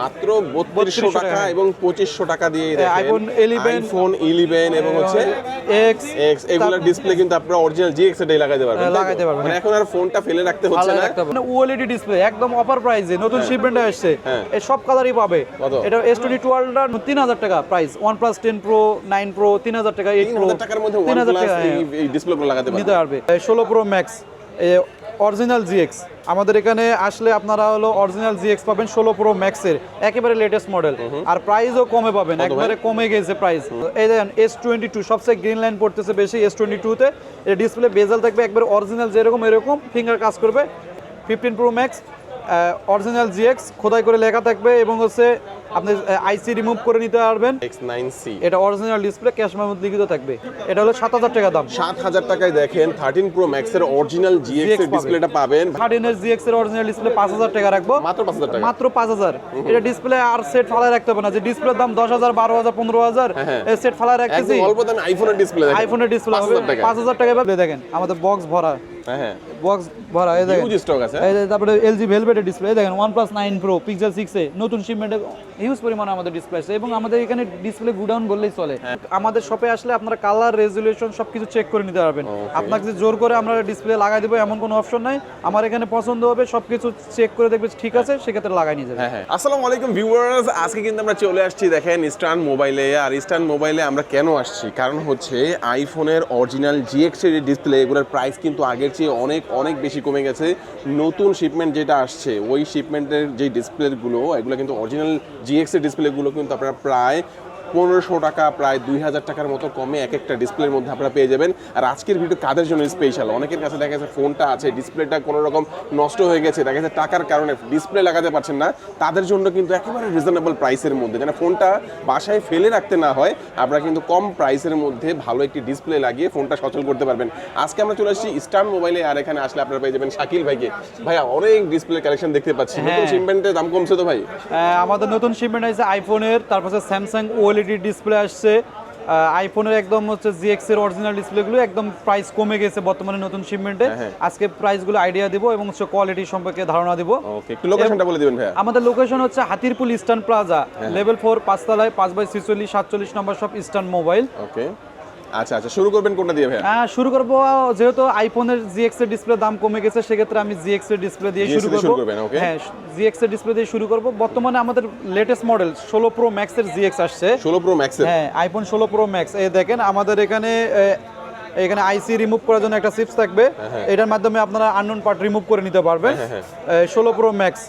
মাত্র বত্রিশশো টাকা। এবং পঁচিশশো টাকা দিয়ে iPhone 11 আইফোন ইলেভেন এবং হচ্ছে এক্স এক্স এগুলোর ডিসপ্লে কিন্তু আপনারা অরিজিনাল জি এক্স এটাই পারবেন হ্যাঁ, লাগাইতে পারবেন, মানে হ্যাঁ। এখন আর ফোনটা ফেলে রাখতে হচ্ছে না। মানে ওএলইডি ডিসপ্লে একদম অফার প্রাইসে নতুন শিপমেন্টে আসছে। হ্যাঁ। এই সব কালারই পাবে। এটা এস টোয়েন্টি টুয়েলভটা তিন হাজার টাকা price OnePlus ten pro nine pro তিন হাজার টাকা এইট প্রো টাকার মধ্যে তিন হাজার টাকা এই ডিসপ্লেগুলো লাগাতে নিতে পারবে। ষোলো প্রো ম্যাক্স অরিজিনাল জিএক্স আমাদের এখানে আসলে আপনারা হলো অরিজিনাল জিএক্স পাবেন ষোলো প্রো ম্যাক্সের একেবারে লেটেস্ট মডেল আর প্রাইসও কমে পাবেন একেবারে কমে গেছে প্রাইস এই দেখেন এস টোয়েন্টি টু সবচেয়ে গ্রিন লাইন পড়তেছে বেশি এস টোয়েন্টি টুতে এর ডিসপ্লে বেজাল থাকবে একবারে অরিজিনাল যেরকম এরকম ফিঙ্গার কাজ করবে। Fifteen pro max original G X খোদাই করে লেখা থাকবে এবং হচ্ছে আপনি আইসি রিমুভ করে নিতে পারবেন। এটা অরিজিনাল ডিসপ্লে ক্যাশ মেমোরি লিখিত থাকবে। এটা হলো সাত হাজার টাকা দাম। সাত হাজার টাকায় দেখেন থার্টিন প্রো ম্যাক্স এর অরিজিনাল জিএক্স এর ডিসপ্লেটা পাবেন। থার্টিন এর জিএক্স এর অরিজিনাল ডিসপ্লে পাঁচ হাজার টাকা রাখব। মাত্র পাঁচ হাজার টাকা। মাত্র পাঁচ হাজার। এটা ডিসপ্লে আর সেট ফালায় রাখতে হবে না। যে ডিসপ্লের দাম দশ হাজার বারো হাজার পনেরো হাজার হ্যাঁ। এই সেট ফালায় রাখতেছি। অল্প দামে আইফোনের ডিসপ্লে আইফোনের ডিসপ্লে টাকা পাঁচ হাজার টাকা পাবে দেখেন আমাদের বক্স ভরা। হ্যাঁ হ্যাঁ। বক্স ভরা এই দেখেন। স্টক আছে এই তারপরে এলজি ভেলভেটের ডিসপ্লে দেখেন one plus nine pro pixel সিক্সে নতুন শিপমেন্টে হিউজ পরিমাণে আমাদের ডিসপ্লে আছে এবং আমাদের এখানে ডিসপ্লে গুডাউন বললেই চলে। হ্যাঁ। আমাদের শপে আসলে আপনারা কালার রেজুলেশন সবকিছু চেক করে নিতে পারবেন। আপনাকে যে জোর করে আমরা ডিসপ্লে লাগাই দেবো এমন কোনো অপশন নাই। আমার এখানে পছন্দ হবে সবকিছু চেক করে দেখবে ঠিক আছে সেক্ষেত্রে লাগাই নিয়ে যাবে। হ্যাঁ হ্যাঁ। আসসালামু আলাইকুম ভিউয়ার্স আজকে কিন্তু আমরা চলে আসছি দেখেন ইস্টার্ন মোবাইলে আর ইস্টার্ন মোবাইলে আমরা কেন আসছি? কারণ হচ্ছে আইফোনের অরিজিনাল জিএক্স এর ডিসপ্লে এগুলোর প্রাইস কিন্তু আগের চেয়ে অনেক অনেক বেশি কমে গেছে। নতুন শিপমেন্ট যেটা আসছে, ওই শিপমেন্টের যে ডিসপ্লেগুলো এগুলো কিন্তু অরিজিনাল জিএক্সের ডিসপ্লেগুলো কিন্তু আপনারা প্রায় পনেরোশো টাকা প্রায় দুই হাজার টাকার মতো কমে এক একটা ডিসপ্লের মধ্যে আপনারা পেয়ে যাবেন। আর আজকের ভিডিও কাদের জন্য স্পেশাল অনেকের কাছে দেখা যাচ্ছে ফোনটা আছে ডিসপ্লেটা কোনো রকম নষ্ট হয়ে গেছে দেখা যাচ্ছে টাকার কারণে ডিসপ্লে লাগাতে পারছেন না। তাদের জন্য কিন্তু একেবারে রিজনেবল প্রাইসের মধ্যে যেন ফোনটা বাসায় ফেলে রাখতে না হয় আপনারা কিন্তু কম প্রাইসের মধ্যে ভালো একটি ডিসপ্লে লাগিয়ে ফোনটা সচল করতে পারবেন। আজকে আমরা চলে আসছি স্টার্ন মোবাইলে আর এখানে আসলে আপনারা পেয়ে যাবেন শাকিল ভাইকে। ভাইয়া অনেক ডিসপ্লে কালেকশন দেখতে পাচ্ছি। নতুন হ্যাঁ। শিপমেন্টের দাম কমছে তো ভাই? আমাদের নতুন শিপমেন্ট আছে আইফোনের তারপর স্যামসাং ওএলইডি ডিসপ্লে আসছে। আইফোনের একদম হচ্ছে জিএক্স এর অরিজিনাল ডিসপ্লেগুলো একদম প্রাইস কমে গেছে বর্তমানে নতুন শিপমেন্টে হ্যাঁ, হ্যাঁ। আজকে প্রাইসগুলো আইডিয়া দিব এবং হচ্ছে কোয়ালিটি সম্পর্কে ধারণা দিব। ওকে একটু লোকেশনটা বলে দিবেন ভাই আমাদের লোকেশন হচ্ছে হাতিরপুল ইস্টার্ন প্লাজা। লেভেল 4 পাঁচতলায় পাঁচ বাই ছিচল্লিশ সাতচল্লিশ নম্বর শপ ইস্টার্ন মোবাইল ওকে আচ্ছা আচ্ছা শুরু করবেন কোনটা দিয়ে হ্যাঁ শুরু করব যেহেতু আইফোনের জিএক্স এর ডিসপ্লে দাম কমে গেছে সেক্ষেত্রে আমি জিএক্স এর ডিসপ্লে দিয়ে শুরু করব. হ্যাঁ জিএক্স এর ডিসপ্লে দিয়ে শুরু করব। বর্তমানে আমাদের লেটেস্ট মডেল ষোলো প্রো ম্যাক্স এর জিএক্স আসছে। ষোলো প্রো ম্যাক্সের হ্যাঁ আইফোন ষোলো প্রো ম্যাক্স এই দেখেন আমাদের এখানে এখানে আইসি রিমুভ করার জন্য একটা চিপস থাকবে। এটার মাধ্যমে আপনারা আননোন পার্ট রিমুভ করে নিতে পারবেন। ষোলো প্রো ম্যাক্স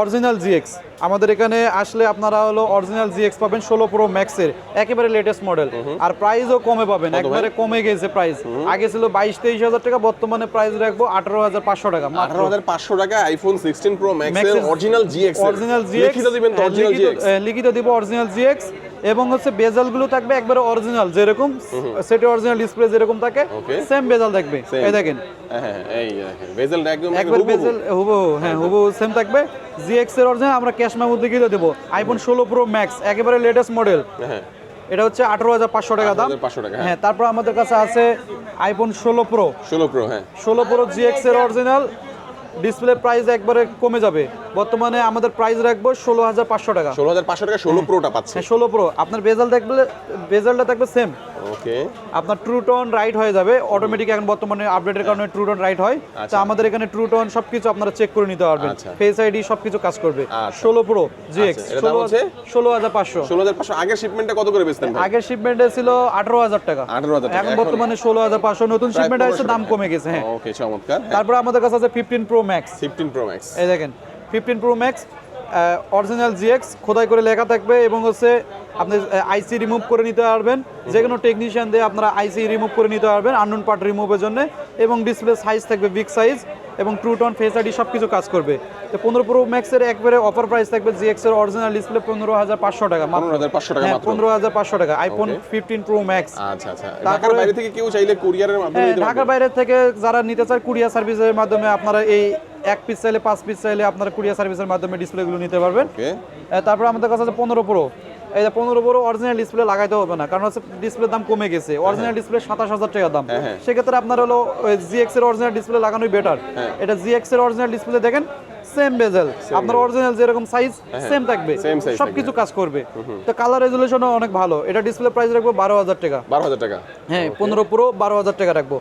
অরিজিনাল জিএক্স আমাদের এখানে আসলে আপনারা হলো অরিজিনাল জিএক্স পাবেন ষোলো প্রো ম্যাক্সের একেবারে লেটেস্ট মডেল আর প্রাইসও কমে পাবেন একবারে কমে গেছে প্রাইস আগে ছিল বাইশ তেইশ হাজার টাকা বর্তমানে প্রাইস রাখব আঠারো হাজার পাঁচশো টাকা আঠারো হাজার পাঁচশো টাকা আইফোন সিক্সটিন প্রো Max-এর অরিজিনাল জিএক্স অরিজিনাল জিএক্স লিখিত দিবেন অরিজিনাল জিএক্স লিখিত দিব অরিজিনাল জিএক্স এবং হচ্ছে বেজালগুলো থাকবে একবারে অরিজিনাল যেরকম সেটা অরিজিনাল ডিসপ্লে যেরকম থাকে সেম বেজাল থাকবে. এই দেখেন। হ্যাঁ হ্যাঁ এই দেখেন বেজেলটা একদম একবার বেজাল হুবহু হ্যাঁ হুবহু সেম থাকবে। জিএক্স এর অরিজিনাল আমরা ক্যাশ মেমো দিকে দেবো। আইফোন ষোলো প্রো ম্যাক্স একেবারে লেটেস্ট মডেল হ্যাঁ। এটা হচ্ছে আঠারো হাজার পাঁচশো টাকা দাম। 18,500 টাকা, হ্যাঁ। হ্যাঁ তারপর আমাদের কাছে আছে আইফোন ষোলো প্রো ষোলো প্রো হ্যাঁ। ষোলো প্রো জিএক্স এর অরিজিনাল ডিসপ্লে প্রাইস একবারে কমে যাবে। বর্তমানে আমাদের প্রাইস রাখব ষোলো হাজার পাঁচশো টাকা। ষোলো হাজার পাঁচশো টাকা ষোলো প্রোটা পাচ্ছে। হ্যাঁ ষোলো প্রো আপনার বেজাল থাকবে বেজালটা থাকবে সেম ওকে আপনার ট্রু টোন রাইট হয়ে যাবে। অটোমেটিক এখন বর্তমানে আপডেটের কারণে ট্রু টোন রাইট হয়। তো আচ্ছা। আমাদের এখানে ট্রু টোন সবকিছু আপনারা চেক করে নিতে পারবেন। আচ্ছা। ফেস আইডি সবকিছু কাজ করবে। আচ্ছা। ষোলো প্রো জিএক্স আচ্ছা, এটার দাম ষোলো হাজার পাঁচশো। ষোলো হাজার পাঁচশো। আগের শিপমেন্টটা কত করে বেচতেন আগের শিপমেন্টে ছিল আঠারো হাজার টাকা। আঠারো হাজার এখন এখন- বর্তমানে ষোলো হাজার পাঁচশো। নতুন শিপমেন্ট আসছে দাম কমে গেছে হ্যাঁ। ওকে চমৎকার। তারপরে আমাদের কাছে আছে fifteen pro max fifteen pro max এই দেখেন। Fifteen pro max original GX, খোদাই করে লেখা থাকবে এবং হচ্ছে আপনি আইসি রিমুভ করে নিতে পারবেন। যে কোনো টেকনিশিয়ান দিয়ে আপনারা আইসি রিমুভ করে নিতে পারবেন আননোন পার্ট রিমুভের জন্য। এবং ডিসপ্লে সাইজ থাকবে বিগ সাইজ এবং ট্রুটন ফেস আইডি সব কিছু কাজ করবে। তো পনেরো প্রো ম্যাক্সের একবারে অফার প্রাইস থাকবে জিএক্স এর অরিজিনাল ডিসপ্লে পনেরো হাজার পাঁচশো টাকা পনেরো হাজার পাঁচশো টাকা পনেরো হাজার পাঁচশো টাকা। আইফোন ফিফটিন প্রো ম্যাক্স আচ্ছা আচ্ছা। ঢাকার বাইরে থেকে কেউ চাইলে কুরিয়ারের মাধ্যমে হ্যাঁ? ঢাকার বাইরে থেকে যারা নিতে চায় কুরিয়ার সার্ভিসের মাধ্যমে আপনারা এই এক পিস চাইলে পাঁচ পিস চাইলে আপনারা কুরিয়ার সার্ভিসের মাধ্যমে ডিসপ্লেগুলো নিতে পারবেন। তারপরে আমাদের কাছে আছে পনেরো প্রো এই যে পনেরো বড় অরিজিনাল ডিসপ্লে লাগাইতে হবে না কারণ হচ্ছে ডিসপ্লের দাম কমে গেছে। অরিজিনাল ডিসপ্লে সাতাশ হাজার টাকা দাম। হ্যাঁ, হ্যাঁ। সেক্ষেত্রে আপনার হলো জিএক্স এর অরিজিনাল ডিসপ্লে লাগানোই বেটার এটা এটা জিএক্স এর অরিজিনাল ডিসপ্লে দেখেন সেম বেজেল আপনার অরিজিনাল যেরকম সাইজ সেম থাকবে। Same size সবকিছু কাজ করবে। তো কালার রেজুলেশনও অনেক ভালো। এটা ডিসপ্লে প্রাইস রাখব বারো হাজার টাকা। বারো হাজার টাকা। হ্যাঁ পনেরো প্রো বারো হাজার টাকা রাখব।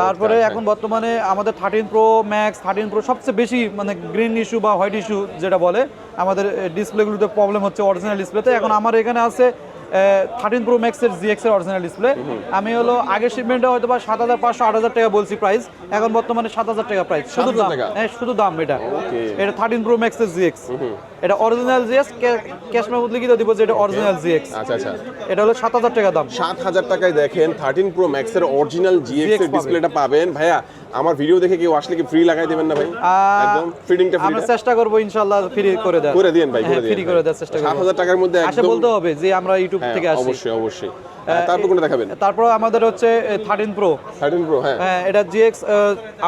তারপরে এখন বর্তমানে আমাদের thirteen pro max thirteen pro সবচেয়ে বেশি মানে গ্রিন ইস্যু বা হোয়াইট ইস্যু যেটা বলে আমাদের ডিসপ্লেগুলোতে প্রবলেম হচ্ছে অরিজিনাল ডিসপ্লেতে এখন আমার এখানে আছে থার্টিন প্রো ম্যাক্সের জিএক্স এর অরিজিনাল ডিসপ্লে আমি হলো আগের শিপমেন্টে হয়তো বা সাত হাজার পাঁচশো আট হাজার টাকা বলছি প্রাইস এখন বর্তমানে সাত হাজার টাকা প্রাইস শুধু দাম। হ্যাঁ শুধু দাম এটা। এটা থার্টিন প্রো ম্যাক্সের জিএক্স এটা অরিজিনাল জিএক্স ক্যাশ মেমোতে লিখিত দিব যে এটা অরিজিনাল জিএক্স আচ্ছা আচ্ছা। এটা হলো সাত হাজার টাকা দাম। সাত হাজার টাকায় দেখেন থার্টিন প্রো ম্যাক্সের অরিজিনাল জিএক্স এর ডিসপ্লেটা পাবেন। ভাইয়া আমার ভিডিও দেখে কেউ আসলে কি ফ্রি লাগাই দেবেন না ভাই? একদম ফিডিংটা ফ্রি আমরা চেষ্টা করব ইনশাল্লাহ ফ্রি করে দেওয়ার। করে দিন ভাই করে দিন ফ্রি করে দেওয়ার চেষ্টা করব। হাজার টাকার মধ্যে আসে একদম বলতে হবে যে আমরা ইউটিউব হ্যাঁ, থেকে আসি। অবশ্যই অবশ্যই। হ্যাঁ, তারপর কোনটা দেখাবেন? তারপর আমাদের হচ্ছে থার্টিন প্রো থার্টিন প্রো হ্যাঁ। হ্যাঁ এটা জিএক্স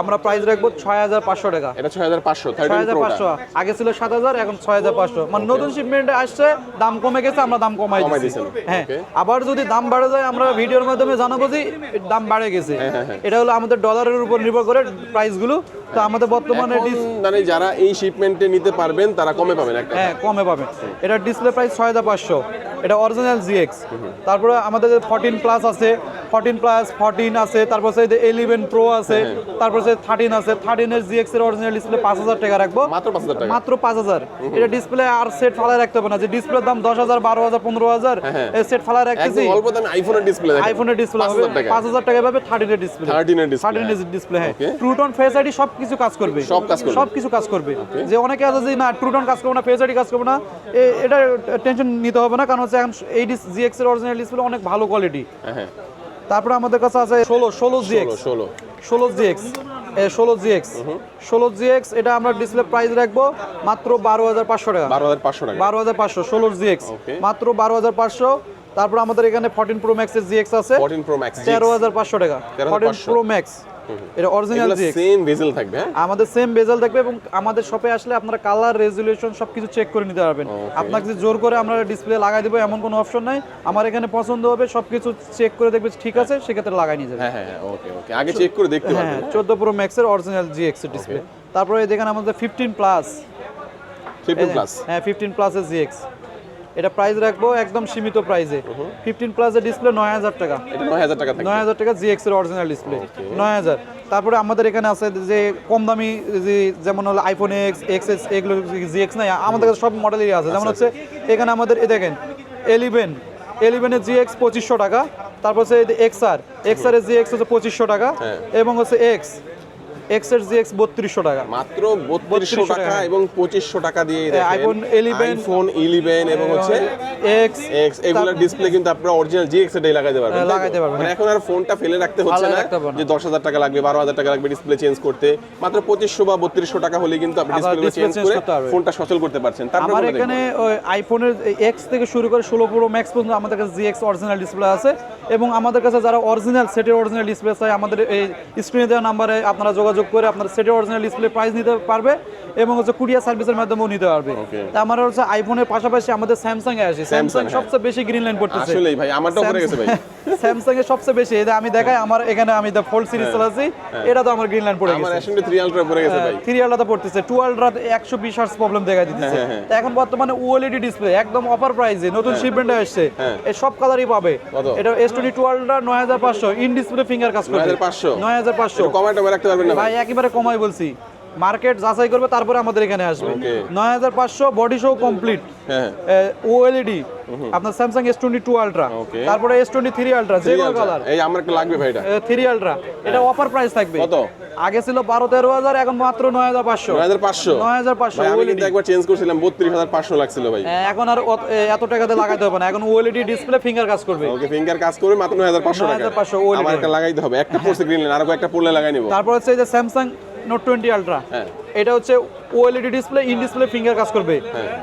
আমরা প্রাইস রাখব ছয় হাজার পাঁচশো টাকা। এটা ছয় হাজার পাঁচশো ছয় থার্টিন হাজার প্রোটা পাঁচশো। আগে ছিল সাত হাজার এখন ছয় হাজার পাঁচশো। মানে নতুন শিপমেন্টে আসছে দাম কমে গেছে আমরা দাম কমাই দিয়েছেন, হ্যাঁ আবার যদি দাম বাড়ে যায় আমরা ভিডিওর মাধ্যমে জানাব যে দাম বাড়ে গেছে। হ্যাঁ, এটা হলো আমাদের ডলারের উপর নির্ভর করে প্রাইসগুলো তো আমাদের বর্তমানে মানে যারা এই শিপমেন্টে নিতে পারবেন তারা কমে পাবেন একটা। হ্যাঁ কমে পাবেন। এটা ডিসপ্লে প্রাইস ছয় হাজার পাঁচশো। এটা অরিজিনাল জিএক্স তারপরে আমাদের ফোরটিন প্লাস আছে ফোরটিন প্লাস ফোরটিন আছে তারপর হচ্ছে ইলেভেন প্রো আছে তারপর হচ্ছে থার্টিন আছে। থার্টিনের জিএক্স এর অরিজিনাল ডিসপ্লে পাঁচ হাজার টাকা রাখব। মাত্র পাঁচ হাজার টাকা। মাত্র পাঁচ হাজার। এটা ডিসপ্লে আর সেট ফালায় রাখতে হবে না। যে ডিসপ্লের দাম দশ হাজার বারো হাজার পনেরো হাজার হ্যাঁ। সেট ফালায় রাখতেছি। অল্প দামে আইফোনের ডিসপ্লে আইফোনের ডিসপ্লে হবে। পাঁচ হাজার টাকা। পাবে থার্টিনের ডিসপ্লে 13 এর display, থার্টিনের হ্যাঁ। ডিসপ্লে হ্যাঁ। ট্রুটন ফেস আইডি সব কিছু কাজ করবে। সব কাজ করবে। সব কিছু কাজ করবে। যে অনেকে আছে যে না ট্রুটন কাজ করবে না ফেস আইডি কাজ করবে না। এটা টেনশন নিতে হবে না কারণ হচ্ছে এখন এই জিএক্স এর অরিজিনাল ডিসপ্লে অনেক ভালো কোয়ালিটি হ্যাঁ হ্যাঁ। তারপরে আমাদের কাছে আছে ষোলো ষোলো জি জিএক্স ষোলো। ষোলো জিএক্স ষোলো জিএক্স ষোলো জিএক্স এটা আমরা ডিসপ্লে প্রাইস রাখব মাত্র বারো হাজার পাঁচশো টাকা। বারো হাজার পাঁচশো টাকা। বারো হাজার পাঁচশো ষোলো জিএক্স এক্স মাত্র বারো হাজার পাঁচশো। তারপর আমাদের এখানে ফোরটিন প্রো ম্যাক্সের জিএক্স আছে। ফোরটিন প্রো ম্যাক্স তেরো হাজার পাঁচশো টাকা। 13,500 ফোরটিন প্রো ম্যাক্স এটা অরিজিনাল জিএক্স সেম ভেজেল থাকবে হ্যাঁ? আমাদের সেম বেজাল থাকবে এবং আমাদের শপে আসলে আপনারা কালার রেজুলেশন সবকিছু চেক করে নিতে পারবেন। আপনাকে যে জোর করে আমরা ডিসপ্লে লাগাই দেবো এমন কোনো অপশন নাই। আমার এখানে পছন্দ হবে সবকিছু চেক করে দেখবে ঠিক আছে সেক্ষেত্রে লাগাই নিয়ে যাবে। হ্যাঁ হ্যাঁ ওকে ওকে আগে চেক করে দেখতে হ্যাঁ পারবেন। চোদ্দ প্রো ম্যাক্সের অরিজিনাল জিএক্স ডিসপ্লে তারপরে দেখেন আমাদের ফিফটিন প্লাস ফিফটিন প্লাস হ্যাঁ ফিফটিন প্লাসের জিএক্স এটা প্রাইস রাখব একদম সীমিত প্রাইসে ফিফটিন প্লাসের ডিসপ্লে নয় হাজার টাকা। এটা নয় হাজার টাকা নয় হাজার টাকা জিএক্স এর অরিজিনাল ডিসপ্লে নয় হাজার। তারপরে আমাদের এখানে আছে যে কম দামি যে যেমন হলো আইফোন এক্স এক্স এস এগুলো জিএক্স নাই। আমাদের কাছে সব মডেলই আছে। যেমন হচ্ছে এখানে আমাদের এ দেখেন এলিভেন এলিভেনের জিএক্স পঁচিশশো টাকা। তারপর হচ্ছে এক্স আর এক্স আর এর জিএক্স হচ্ছে পঁচিশশো টাকা। হ্যাঁ। এবং হচ্ছে এক্স এক্সের বত্রিশশো টাকা। মাত্র বত্রিশশো টাকা। এবং পঁচিশশো টাকা দিয়ে iPhone 11 আইফোন ইলেভেন এবং হচ্ছে এক্স এক্স এগুলোর ডিসপ্লে কিন্তু আপনারা অরিজিনাল জিএক্স এটাই লাগাইতে পারবেন হ্যাঁ, লাগাইতে পারবেন, মানে এখন আর ফোনটা ফেলে রাখতে হচ্ছে না। যে দশ হাজার টাকা লাগবে বারো হাজার টাকা লাগবে ডিসপ্লে চেঞ্জ করতে। মাত্র পঁচিশশো বা বত্রিশশো টাকা হলে কিন্তু আপনি ডিসপ্লে চেঞ্জ করে ফোনটা সচল করতে পারছেন। তারপর এখানে আইফোনের এক্স থেকে শুরু করে ষোলো প্রো ম্যাক্স পর্যন্ত আমাদের কাছে জিএক্স অরিজিনাল ডিসপ্লে আছে। এবং আমাদের কাছে যারা অরিজিনাল সেটের অরিজিনাল ডিসপ্লে চাই আমাদের এই স্ক্রিনে দেওয়া নাম্বারে আপনারা যোগাযোগ করে আপনার সেটের অরিজিনাল ডিসপ্লে প্রাইস নিতে পারবে এবং হচ্ছে কুরিয়ার সার্ভিসের মাধ্যমেও নিতে পারবে. তা আমার হচ্ছে আইফোনের পাশাপাশি আমাদের স্যামসাং এ আসে স্যামসাং হ্যাঁ। সবচেয়ে বেশি গ্রিন লাইন পড়তেছে। আসলেই ভাই আমারটাও পড়ে গেছে ভাই। স্যামসাং এর সবচেয়ে বেশি। যে আমি দেখাই আমার এখানে আমি দ্য ফোল্ড সিরিজ চালাচ্ছি এটা তো আমার গ্রিন লাইন পড়ে গেছে। আমার অ্যাসেন্ডে থ্রি আলট্রা পড়ে গেছে ভাই। থ্রি আলাদা পড়তেছে। টু আলট্রা একশো বিশ হার্স প্রবলেম দেখা দিতেছে। হ্যাঁ, তা এখন বর্তমানে ওএলইডি ডিসপ্লে একদম অফার প্রাইসে নতুন শিপমেন্টে আসছে। হ্যাঁ। এই সব কালারই পাবে। এটা নয় হাজার পাঁচশো। ইন ডিসপ্লে ফিঙ্গার কাজ করবে। 9500? নয় হাজার পাঁচশো। কমায় টমায় রাখতে পারবেন না ভাই একেবারে কমাই বলছি। মার্কেট যাচাই করবে তারপরে আমাদের এখানে আসবে। নয় হাজার পাঁচশো বডি শো কমপ্লিট হ্যাঁ। ওএলইডি আপনার Samsung S twenty two ultra তারপরে এস টোয়েন্টি থ্রি আলট্রা যে কোনো কালার এই আমার লাগবে ভাই এটা। থ্রি আলট্রা এটা অফার প্রাইস থাকবে। কত? আগে ছিল বারো তেরো হাজার এখন মাত্র নয় হাজার পাঁচশো। নয় হাজার পাঁচশো? নয় হাজার পাঁচশো আমি কিন্তু একবার চেঞ্জ করছিলাম বত্রিশ হাজার পাঁচশো লাগছিল ভাই। এখন আর এত টাকাতে লাগাইতে হবে না। এখন ওএলইডি ডিসপ্লে ফিঙ্গার কাজ করবে। ওকে ফিঙ্গার কাজ করবে মাত্র নয় হাজার পাঁচশো টাকা। 9,500 OLED আমার একটা লাগাইতে হবে একটা পড়ছে গ্রিন লাইন আর একটা পড়লে লাগাই নিবো। তারপর হচ্ছে এই যে স্যামসাং নোট টোয়েন্টি আলট্রা হ্যাঁ। এটা হচ্ছে OLED display in display finger কাজ করবে।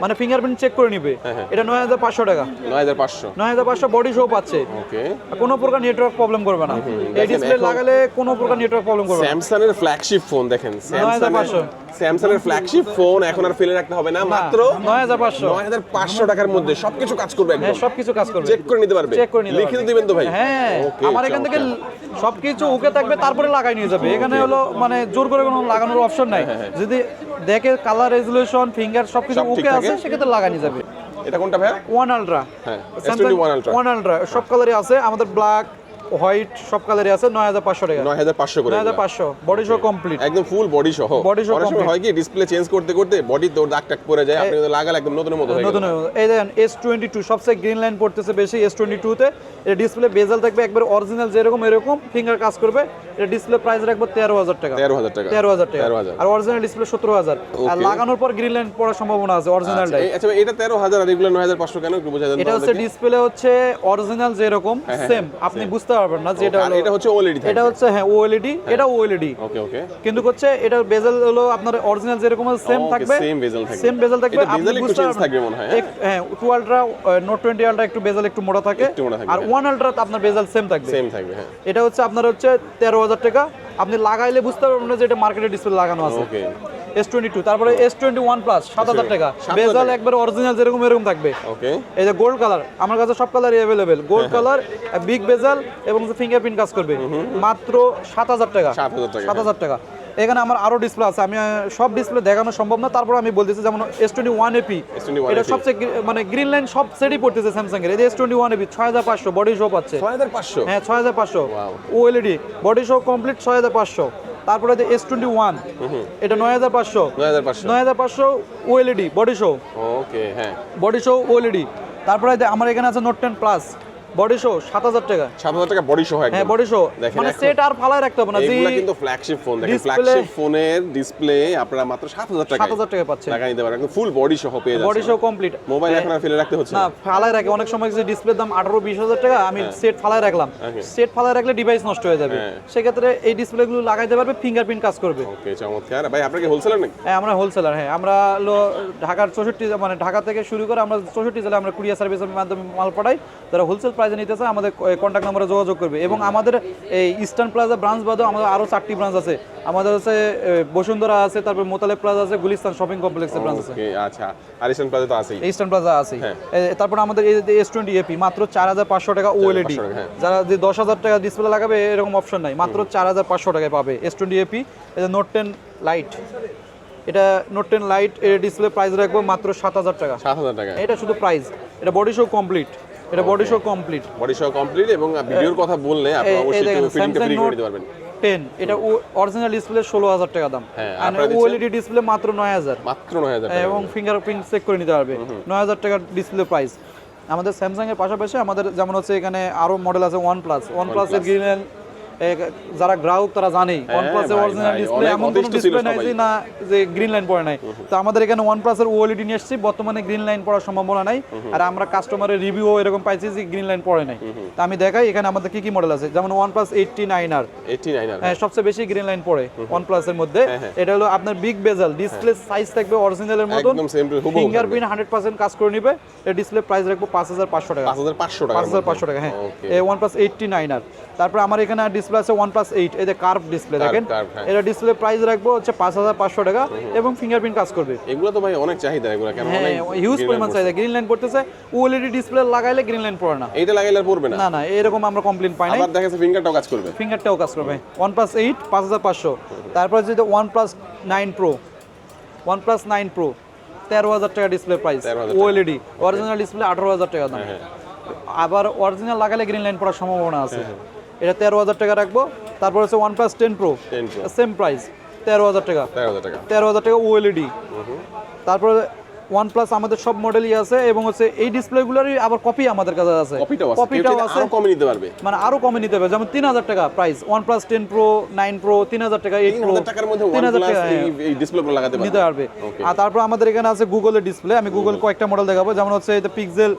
মানে ফিঙ্গারপ্রিন্ট চেক করে নিবে। হ্যাঁ, এটা নয় হাজার পাঁচশো টাকা। নয় হাজার পাঁচশো। নয় হাজার পাঁচশো বডি শো পাচ্ছে। ওকে কোনো প্রকার নেটওয়ার্ক প্রবলেম করবে না। এই ডিসপ্লে লাগালে কোনো প্রকার নেটওয়ার্ক প্রবলেম করবে না। স্যামসাং এর ফ্ল্যাগশিপ ফোন দেখেন 9,500 স্যামসাং এর ফ্ল্যাগশিপ ফোন এখন আর ফেলে রাখতে হবে না মাত্র নয় হাজার পাঁচশো। নয় হাজার পাঁচশো টাকার মধ্যে সবকিছু কাজ করবে হ্যাঁ সবকিছু কাজ করবে। চেক করে নিতে পারবে। চেক করে নিতে পারবে। দিবেন তো ভাই? হ্যাঁ আমার এখান থেকে সবকিছু ওকে থাকবে তারপরে লাগাই নিয়ে যাবে। এখানে হলো মানে জোর করে কোনো লাগানোর অপশন নাই। যদি দেখে কালার রেজুলেশন ফিঙ্গার সব কিছু সব ঠিক ওকে আছে সেক্ষেত্রে লাগানি যাবে। এটা কোনটা ভাই ওয়ান আলট্রা হ্যাঁ ওয়ান আলট্রা ওয়ান আলট্রা সব কালারই আছে আমাদের ব্ল্যাক হোয়াইট সব কালারই আছে নয় হাজার পাঁচশো টাকা। নয় হাজার পাঁচশো করে নয় হাজার এগুলা। পাঁচশো বডি শো কমপ্লিট একদম ফুল বডি সহ অনেক সময় complete। হয় কি ডিসপ্লে চেঞ্জ করতে করতে বডি তোর দাগ টাক পড়ে যায় আপনি কিন্তু লাগালে একদম নতুনের মতো হয়ে নতুন এই দেখেন এস টোয়েন্টি টু সবচেয়ে গ্রিন লাইন পড়তেছে বেশি এস টোয়েন্টি টুতে এটা ডিসপ্লে বেজাল থাকবে একবার অরিজিনাল যেরকম এরকম ফিঙ্গার কাজ করবে। এটা ডিসপ্লে প্রাইস রাখব তেরো হাজার টাকা। তেরো হাজার টাকা। তেরো হাজার টাকা। আর অরিজিনাল ডিসপ্লে সতেরো হাজার। আর লাগানোর পর গ্রিন লাইন পড়ার সম্ভাবনা আছে আচ্ছা, অরিজিনালটাই আচ্ছা এটা তেরো হাজার আর এগুলো নয় হাজার পাঁচশো কেন একটু বোঝা যান এটা হচ্ছে ডিসপ্লে হচ্ছে অরিজিনাল যেরকম সেম আপনি বুঝতে পারবেন না যেটা এটা হচ্ছে ওএলইডি এটা হচ্ছে হ্যাঁ ওএলইডি এটা ওএলইডি ওকে ওকে কিন্তু হচ্ছে এটা বেজেল হলো আপনার অরিজিনাল যেরকম সেম থাকবে। সেম বেজেল থাকবে। সেম বেজেল থাকবে আপনি বুঝতে থাকবে মনে হয়, হ্যাঁ? এক- হ্যাঁ আলট্রা নোট টোয়েন্টি আলট্রা একটু বেজেল একটু মোটা থাকে। আর হ্যাঁ। ওয়ান আলট্রা আপনার বেজেল সেম থাকবে। সেম থাকবে হ্যাঁ। এটা হচ্ছে আপনার হচ্ছে তেরো হাজার টাকা। আপনি লাগাইলে বুঝতে পারবেন যে এটা মার্কেটে ডিসপ্লে লাগানো আছে। ওকে এস টোয়েন্টি টু তারপরে এস টোয়েন্টি ওয়ান প্লাস সাত হাজার টাকা। বেজাল একবার অরিজিনাল যেরকম এরকম থাকবে। ওকে এই যে গোল্ড কালার আমার কাছে সব কালারই অ্যাভেলেবেল গোল্ড হ্যাঁ, কালার বিগ বেজাল এবং ফিঙ্গারপ্রিন্ট কাজ করবে। মাত্র সাত হাজার টাকা। সাত হাজার টাকা সাত হাজার টাকা। এখানে আমার আরও ডিসপ্লে আছে। আমি সব ডিসপ্লে দেখানো সম্ভব না। তারপর আমি বলতেছি যেমন এস টোয়েন্টি ওয়ান এপি এটা সবচেয়ে মানে গ্রিন লাইন সব সেটই পড়তেছে স্যামসাং এর এই এস টোয়েন্টি ওয়ান এপি ছয় হাজার পাঁচশো বডি শো পাচ্ছে। ছয় হাজার পাঁচশো? হ্যাঁ ছয় হাজার পাঁচশো। ওএলইডি বডি শো কমপ্লিট ছয় হাজার পাঁচশো। তারপরে এস টোয়েন্টি ওয়ান এটা নয় হাজার পাঁচশো। নয় হাজার পাঁচশো। নয় হাজার পাঁচশো ওএলইডি বডি শো ওকে হ্যাঁ। বডি শো ওএলইডি তারপরে আমার এখানে আছে note ten plus body show টাকা। সাত হাজার টাকা বডি সহ হ্যাঁ বডি শো মানে সেট আর ফালায় রাখতে হবে না এগুলা কিন্তু ফ্ল্যাগশিপ ফোন দেখেন ফ্ল্যাগশিপ ফোনের ডিসপ্লে আপনারা মাত্র সাত হাজার টাকা সাত হাজার টাকা পাচ্ছেন। টাকা নিতে পারেন। ফুল বডি পেয়ে বডি যাচ্ছে শো কমপ্লিট মোবাইল এখন আর ফেলে রাখতে হচ্ছে না। ফালায় রাখে। অনেক সময় যে ডিসপ্লের দাম টাকা আমি সেট ফালায় রাখলাম। হ্যাঁ। সেট ফালায় রাখলে ডিভাইস নষ্ট হয়ে যাবে। হ্যাঁ। সেক্ষেত্রে এই ডিসপ্লেগুলো লাগাইতে পারবে ফিঙ্গারপ্রিন্ট কাজ করবে। ওকে চমৎকার। ভাই আপনাকে হোলসেলার নাকি? হ্যাঁ আমরা হোলসেলার হ্যাঁ। আমরা ঢাকার চৌষট্টি মানে ঢাকা থেকে শুরু করে আমরা চৌষট্টি জেলায় আমরা কুরিয়ার সার্ভিসের মাধ্যমে মাল পাঠাই। যারা হোলসেল প্রাইসে নিতে চায় আমাদের কন্ট্যাক্ট নাম্বারে যোগাযোগ করবে। এবং আমাদের এই ইস্টার্ন প্লাজা ব্রাঞ্চ বাদেও আমাদের আরও চারটি ব্রাঞ্চ আছে। আমাদের হচ্ছে বসুন্ধরা আছে তারপর মোতালেব প্লাজা আছে গুলিস্তান শপিং কমপ্লেক্সের ব্রাঞ্চ আছে। আচ্ছা। আরিসান প্লাজা তো আছেই। ইস্টার্ন প্লাজা আছে। তারপর আমাদের এস টোয়েন্টি এপি মাত্র চার হাজার পাঁচশো টাকা ওএলইডি 4,500 হ্যাঁ। যারা যে দশ হাজার টাকা ডিসপ্লে লাগাবে এরকম অপশন নাই। মাত্র চার হাজার পাঁচশো টাকায় পাবে এস টোয়েন্টি এপি এটা নোট টেন লাইট এটা নোট টেন লাইটের ডিসপ্লে প্রাইস রাখব মাত্র সাত হাজার টাকা। সাত হাজার টাকা। এটা শুধু প্রাইস এটা বডি শো কমপ্লিট এটা body show complete body show complete এবং ভিডিওর কথা বললে আপনি অবশ্যই ফিটিংটা ফ্রি করে দিতে পারবেন টেন এটা অরিজিনাল ডিসপ্লে ষোলো হাজার টাকা দাম। হ্যাঁ, আর ওএলইডি ডিসপ্লে মাত্র নয় হাজার। মাত্র নয় হাজার টাকা। এবং ফিঙ্গারপ্রিন্ট চেক করে নিতে পারবে। নয় হাজার টাকার ডিসপ্লে প্রাইস আমাদের স্যামসাং এর পাশাপাশি আমাদের যেমন হচ্ছে এখানে আরও মডেল আছে ওয়ান প্লাস ওয়ান প্লাসের গ্রিন যারা গ্রাহক তারা জানেই। ওয়ান প্লাসের ভাই, অরিজিনাল ডিসপ্লে এমন কোনো ডিসপ্লে নাই যে না যে গ্রিন লাইন পড়ে নাই। তো আমাদের এখানে ওয়ান প্লাসের ওএলইডি নিয়ে এসেছি বর্তমানে গ্রিন লাইন পড়ার সম্ভাবনা নাই। আর আমরা কাস্টমারের রিভিউ এরকম পাইছি যে গ্রিন লাইন পড়ে নাই। তো আমি দেখাই এখানে আমাদের কি কি মডেল আছে? যেমন one plus eighty nine R eighty nine R হ্যাঁ সবচেয়ে বেশি গ্রিন লাইন পড়ে ওয়ান প্লাসের মধ্যে। হ্যাঁ, এটা হলো আপনার বিগ বেজাল ডিসপ্লে সাইজ থাকবে অরিজিনালের মতন। ফিঙ্গারপ্রিন্ট হান্ড্রেড পার্সেন্ট কাজ করে নিবে। এর ডিসপ্লে প্রাইস রাখব পাঁচ হাজার পাঁচশো টাকা। পাঁচ হাজার পাঁচশো টাকা। হ্যাঁ। Okay a one plus eighty nine R তারপরে আমার এখানে ডিসপ্লে আছে ওয়ান প্লাস এইট এই যে কার্ভ ডিসপ্লে দেখেন? হ্যাঁ। এটা ডিসপ্লে প্রাইস রাখব হচ্ছে পাঁচ হাজার পাঁচশো টাকা এবং ফিঙ্গারপ্রিন্ট কাজ করবে। এগুলো তো ভাই অনেক চাহিদা এগুলো কেন? হ্যাঁ হিউজ পরিমাণ চাহিদা। গ্রিন লাইন পড়তেছে ওএলইডি ডিসপ্লে লাগাইলে গ্রিন লাইন পড়ে না। এইটা লাগাইলে পড়বে না? না না এরকম আমরা কমপ্লেন পাই নাই। আবার দেখা যাচ্ছে ফিঙ্গারটাও কাজ করবে। ফিঙ্গারটাও কাজ করবে। ওয়ান প্লাস এইট পাঁচ হাজার পাঁচশো। তারপর যেটা one plus nine pro one plus nine pro তেরো হাজার টাকা। Display price 13,000 OLED original display আঠারো হাজার টাকা দাম। হ্যাঁ। আবার অরিজিনাল লাগালে গ্রিন লাইন পড়ার সম্ভাবনা আছে। এটা তেরো হাজার টাকা রাখব। তারপর হচ্ছে one plus ten pro same price তেরো হাজার টাকা। তেরো হাজার টাকা। ওএলইডি তারপরে ওয়ান প্লাস আমাদের সব মডেলই আছে এবং হচ্ছে এই ডিসপ্লেগুলোরই আবার কপি আমাদের কাছে আছে। কপিটাও আছে। কমে নিতে পারবে। মানে আরও কমে নিতে হবে যেমন তিন হাজার টাকা price one plus ten pro nine pro তিন হাজার টাকা এইট প্রো তিন হাজার টাকা হ্যাঁ, এই- ডিসপ্লেগুলো লাগাতে পারবে নিতে পারবে। আর তারপর আমাদের এখানে আছে গুগলের ডিসপ্লে আমি গুগল কয়েকটা মডেল দেখাবো। যেমন হচ্ছে এটা পিক্সেল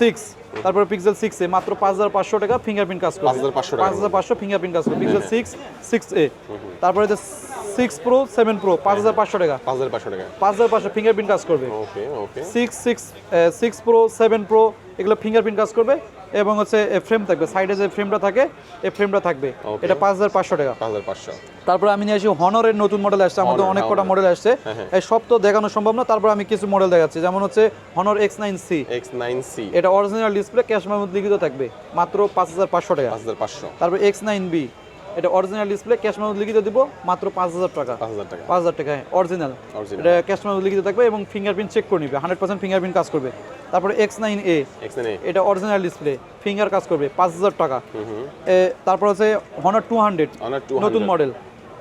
সিক্স তারপরে পিক্সেল সিক্স এ মাত্র পাঁচ হাজার পাঁচশো টাকা ফিঙ্গারপ্রিন্ট কাজ করবে 5,500 পাঁচ হাজার পাঁচশো ফিঙ্গারপ্রিন্ট কাজ করবে পিক্সেল সিক্স সিক্স এ তারপরে যে সিক্স প্রো সেভেন প্রো পাঁচ হাজার পাঁচশো টাকা। পাঁচ হাজার পাঁচশো টাকা। পাঁচ হাজার পাঁচশো ফিঙ্গারপ্রিন্ট কাজ করবে। Six six six pro seven pro এগুলো ফিঙ্গারপ্রিন্ট কাজ করবে। এবং হচ্ছে ফ্রেম থাকবে সাইডে যে ফ্রেমটা থাকে এই ফ্রেমটা থাকবে। এটা পাঁচ হাজার পাঁচশো টাকা। পাঁচ হাজার পাঁচশো। তারপরে আমি নিয়ে আসি হনরের নতুন মডেল আসছে আমাদের অনেক কটা মডেল আসছে। হ্যাঁ, হ্যাঁ। এই সব তো দেখানো সম্ভব না তারপর আমি কিছু মডেল দেখাচ্ছি যেমন হচ্ছে Honor X nine C X nine C এটা অরিজিনাল ডিসপ্লে ক্যাশ মেমোরি লিখিত থাকবে মাত্র পাঁচ হাজার পাঁচশো টাকা। পাঁচ হাজার পাঁচশো। তারপর এক্স নাইন বি এটা অরিজিনাল ডিসপ্লে ক্যাশ মেমো লিখিত দিব মাত্র পাঁচ হাজার টাকা। পাঁচ হাজার টাকা। পাঁচ হাজার টাকা হ্যাঁ অরিজিনাল এটা ক্যাশ মেমো লিখিত থাকবে এবং ফিঙ্গারপ্রিন্ট চেক করে নিবে হান্ড্রেড পার্সেন্ট ফিঙ্গারপ্রিন্ট কাজ করবে। তারপরে এক্স নাইন এ এটা অরিজিনাল ডিসপ্লে ফিঙ্গার কাজ করবে পাঁচ হাজার টাকা। তারপর আছে হনার টু হান্ড্রেড নতুন মডেল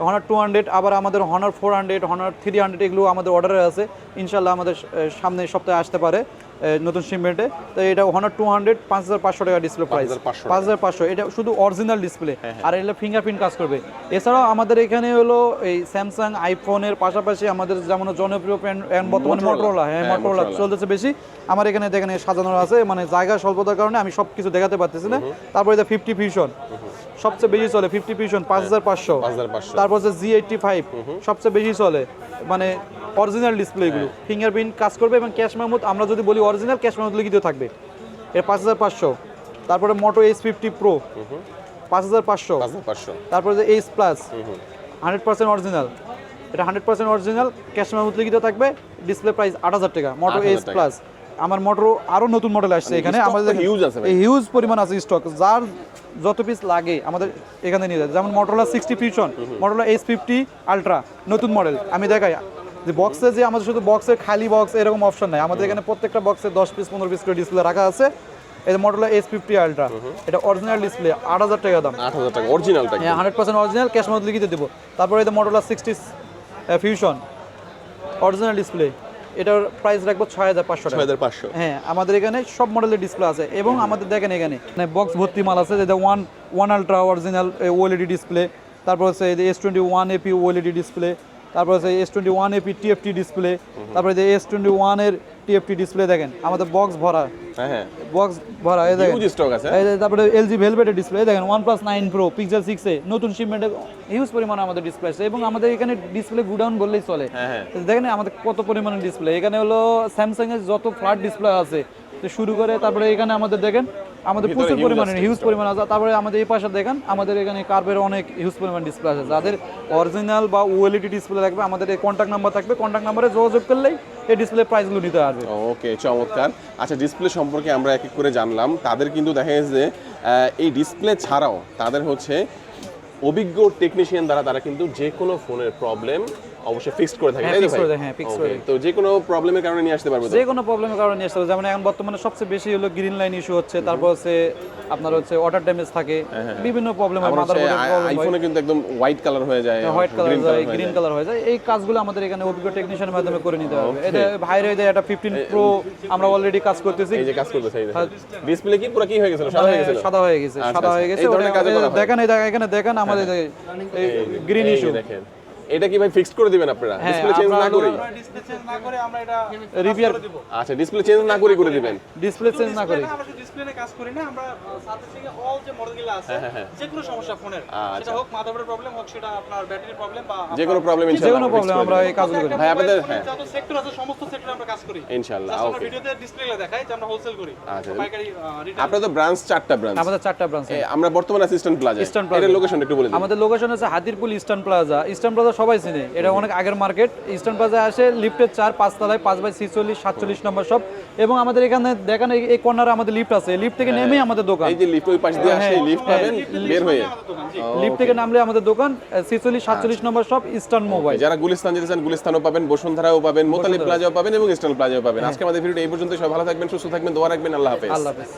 হনার টু হান্ড্রেড আবার আমাদের Honor four hundred Honor three hundred এগুলো আমাদের অর্ডারে আছে। ইনশাল্লাহ আমাদের সামনে সপ্তাহে আসতে পারে। নতুন শিপমেন্টে তো এটা হনার টু হান্ড্রেড পাঁচ হাজার পাঁচশো টাকা ডিসপ্লে প্রাইস পাঁচ হাজার পাঁচশো এটা শুধু অরিজিনাল ডিসপ্লে আর এটা ফিঙ্গারপ্রিন্ট কাজ করবে। এছাড়াও আমাদের এখানে হলো এই স্যামসাং আইফোনের পাশাপাশি আমাদের যেমন জনপ্রিয় ব্র্যান্ড এখন বর্তমানে। মোটরোলা হ্যাঁ হ্যাঁ, মোটরোলা চলতেছে বেশি। আমার এখানে দেখেন সাজানো আছে মানে জায়গা স্বল্পতার কারণে আমি সব কিছু দেখাতে পারতেছি না। তারপরে এটা ফিফটি ফিউশন সবচেয়ে বেশি চলে ফিফটি ফিউশন পাঁচ হাজার পাঁচশো। পাঁচ হাজার পাঁচশো। তারপর হচ্ছে জি এইটটি ফাইভ সবচেয়ে বেশি চলে। মানে অরিজিনাল ডিসপ্লে এগুলো ফিঙ্গারপ্রিন্ট কাজ করবে এবং ক্যাশ মেমোত আমরা যদি বলি অরিজিনাল ক্যাশ মেমোত লিখিত থাকবে। এর পাঁচ হাজার পাঁচশো। তারপরে মোটো এইচ ফিফটি প্রো পাঁচ হাজার পাঁচশো। পাঁচশো। তারপরে যে H plus hundred percent original এটা হান্ড্রেড পার্সেন্ট অরিজিনাল ক্যাশ মেমোত লিখিত থাকবে ডিসপ্লে প্রাইস আট হাজার টাকা মোটো 8,000 এইচ প্লাস আমার মোটর আরও নতুন মডেল আসছে এখানে। আমাদের হিউজ আছে। হিউজ পরিমাণ আছে স্টক যার যত পিস লাগে আমাদের এখানে নিয়ে যায়। যেমন Motorola sixty fusion Motorola H fifty ultra নতুন মডেল আমি দেখাই যে বক্সে যে আমাদের শুধু বক্সে খালি বক্স এরকম অপশন নাই। আমাদের এখানে প্রত্যেকটা বক্সে দশ পিস পনেরো পিস করে ডিসপ্লে রাখা আছে। এই যে মোটরলা এইচ ফিফটি আলট্রা এটা অরিজিনাল ডিসপ্লে আট হাজার টাকা দাম। আট হাজার টাকা অরিজিনালটা হ্যাঁ হান্ড্রেড পার্সেন্ট অরিজিনাল ক্যাশ মধ্যে লিখিতে দেবো। তারপরে এই Motorola sixty fusion original display এটার প্রাইস রাখব ছয় হাজার পাঁচশো ছয় টাকা হাজার পাঁচশো। হ্যাঁ আমাদের এখানে সব মডেলের ডিসপ্লে আছে। এবং আমাদের দেখেন এখানে মানে বক্স ভর্তি মাল আছে। যেটা one one ultra original OLED display তারপর হচ্ছে S twenty one AP OLED display তারপর হচ্ছে S twenty one AP TFT display তারপরে যে এস টোয়েন্টি ওয়ানের টিএফটি ডিসপ্লে দেখেন আমাদের বক্স ভরা। হ্যাঁ হ্যাঁ। বক্স ভরা এই দেখেন। স্টক আছে। তারপরে এলজি ভেলভেটের ডিসপ্লে দেখেন one plus nine pro pixel সিক্সে নতুন শিপমেন্টে হিউজ পরিমাণে আমাদের ডিসপ্লে আছে এবং আমাদের এখানে ডিসপ্লে গুডাউন বললেই চলে। হ্যাঁ হ্যাঁ। দেখেন আমাদের কত পরিমাণে ডিসপ্লে এখানে হলো স্যামসাং এর যত ফ্ল্যাট ডিসপ্লে আছে তো শুরু করে তারপরে এখানে আমাদের দেখেন আমাদের প্রচুর পরিমাণে হিউজ পরিমাণ আছে। তারপরে আমাদের এই পাশে দেখেন আমাদের এখানে কার্ভের অনেক হিউজ পরিমাণ ডিসপ্লে আছে। যাদের অরিজিনাল বা ওএলইডি ডিসপ্লে লাগবে আমাদের এই কন্ট্যাক্ট নাম্বার থাকবে। কন্ট্যাক্ট নাম্বারে যোগাযোগ করলেই এই ডিসপ্লে প্রাইসগুলো নিতে পারবে। ওকে চমৎকার। আচ্ছা ডিসপ্লে সম্পর্কে আমরা এক এক করে জানলাম। তাদের কিন্তু দেখা গেছে যে এই ডিসপ্লে ছাড়াও তাদের হচ্ছে অভিজ্ঞ টেকনিশিয়ান দ্বারা তারা কিন্তু যে কোনো ফোনের প্রবলেম অবশ্যই ফিক্সড করে থাকে হ্যাঁ, তাই তো ভাই? হ্যাঁ, fix করে তো যে কোনো প্রবলেমের কারণে নিয়ে আসতে পারবে যে কোনো প্রবলেমের কারণে নিয়ে আসতে হবে যেমন এখন বর্তমানে সবচেয়ে বেশি হলো গ্রিন লাইন ইস্যু হচ্ছে তারপর হচ্ছে আপনার হচ্ছে ওয়াটার ড্যামেজ থাকে বিভিন্ন প্রবলেম হয় মাদারবোর্ডের প্রবলেম আইফোনে কিন্তু একদম হোয়াইট কালার হয়ে যায় হোয়াইট কালার green যায়। গ্রিন কালার হয়ে। যায় এই কাজগুলো আমাদের এখানে অভিজ্ঞ টেকনিশিয়ানের মাধ্যমে করে নিতে হবে। এটা ভাইরে দেয় একটা ফিফটিন প্রো আমরা অলরেডি কাজ করতেছি। এই যে কাজ করতেছে ডিসপ্লে কি পুরো কি হয়ে গেছিল সাদা হয়ে গেছিল সাদা হয়ে গেছে আচ্ছা, সাদা হয়ে আচ্ছা। গেছে। করা হয়? দেখেন এই দেখেন এখানে দেখেন আমাদের গ্রিন ইস্যু দেখেন। এটা কি ভাই ফিক্সড করে দিবেন আপনারা? হ্যাঁ, ডিসপ্লে চেঞ্জ না করি ডিসপ্লে চেঞ্জ না করে আমরা এটা রিপেয়ার আচ্ছা ডিসপ্লে চেঞ্জ না করে করে দিবেন। ডিসপ্লে চেঞ্জ না করে আমরা শুধু ডিসপ্লে কাজ করি না আমরা সার্ভিসিং এ অল যে মডেলগুলো আছে যে কোনো সমস্যা ফোনের আচ্ছা। সেটা হোক মাদারবোর্ডের প্রবলেম হোক সেটা আপনার ব্যাটারির প্রবলেম বা যে কোনো প্রবলেম যে কোনো প্রবলেম আমরা এই কাজগুলো করি। ভাই, আপনাদের- হ্যাঁ। যত সেক্টর আছে সমস্ত সেক্টরে আমরা কাজ করি। ইনশাআল্লাহ আমরা ভিডিওতে ডিসপ্লে দেখাই যে আমরা হোলসেল করি। আচ্ছা। আপনাদের তো ব্রাঞ্চ চারটা ব্রাঞ্চ আমাদের চারটা ব্রাঞ্চ আমরা বর্তমানে অ্যাসিস্ট্যান্ট প্লাজা। এর লোকেশন একটু বলে দিন। আমাদের লোকেশন আছে Hatirpool Eastern Plaza Eastern Plaza সবাই চিনে। এটা অনেক আগের মার্কেট। ইস্টার্ন প্লাজা আসে লিফটের চার পাঁচতলায় পাঁচ বাই ছিচল্লিশ সাতচল্লিশ নম্বর সব এবং আমাদের এখানে দেখেন এই- কর্নারে আমাদের লিফট আছে। লিফট থেকে নেমেই আমাদের দোকান। এই যে লিফট ওই পাশ দিয়ে আসে হ্যাঁ, লিফট হ্যাঁ, পাবেন বের হয়ে। লিফট থেকে নামলে আমাদের দোকান ছিচল্লিশ সাতচল্লিশ নম্বর সব ইস্টার্ন মোবাইল যারা গুলিস্তান যেতে চান গুলিস্তানও পাবেন বসুন্ধরাও পাবেন মোতালিব প্লাজাও পাবেন এবং ইস্টার্ন প্লাজাও পাবেন। আজকে আমাদের ভিডিও এই পর্যন্ত সবাই ভালো থাকবেন সুস্থ থাকবেন দোয়া রাখবেন আল্লাহ হাফেজ। আল্লাহ হাফেজ।